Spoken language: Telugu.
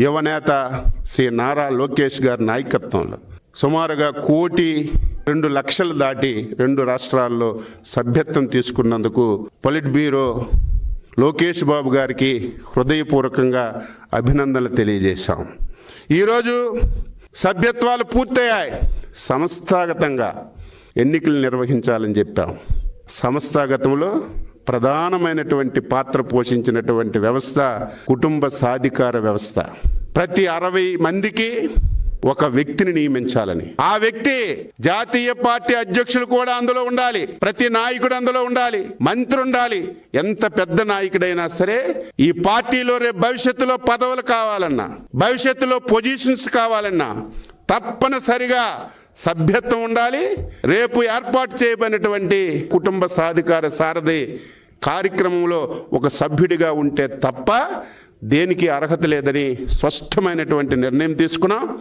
యువనేత శ్రీ నారా లోకేష్ గారి నాయకత్వంలో సుమారుగా కోటి రెండు లక్షలు దాటి రెండు రాష్ట్రాల్లో సభ్యత్వం తీసుకున్నందుకు పొలిట్ బ్యూరో లోకేష్ బాబు గారికి హృదయపూర్వకంగా అభినందనలు తెలియజేశాం. ఈరోజు సభ్యత్వాలు పూర్తయ్యాయి. సంస్థాగతంగా ఎన్నికలు నిర్వహించాలని చెప్పాం. సంస్థాగతంలో ప్రధానమైనటువంటి పాత్ర పోషించినటువంటి వ్యవస్థ కుటుంబ సాధికార వ్యవస్థ. ప్రతి అరవై మందికి ఒక వ్యక్తిని నియమించాలని. ఆ వ్యక్తి జాతీయ పార్టీ అధ్యక్షులు కూడా అందులో ఉండాలి ప్రతి నాయకుడు అందులో ఉండాలి మంత్రి ఉండాలి. ఎంత పెద్ద నాయకుడైనా సరే ఈ పార్టీలో రేపు భవిష్యత్తులో పదవులు కావాలన్నా భవిష్యత్తులో పొజిషన్స్ కావాలన్నా తప్పనిసరిగా సభ్యత్వం ఉండాలి. రేపు ఏర్పాటు చేయబడినటువంటి కుటుంబ సాధికార సారథి కార్యక్రమంలో ఒక సభ్యుడిగా ఉంటే తప్ప దేనికి అర్హత లేదని స్పష్టమైనటువంటి నిర్ణయం తీసుకున్నాం.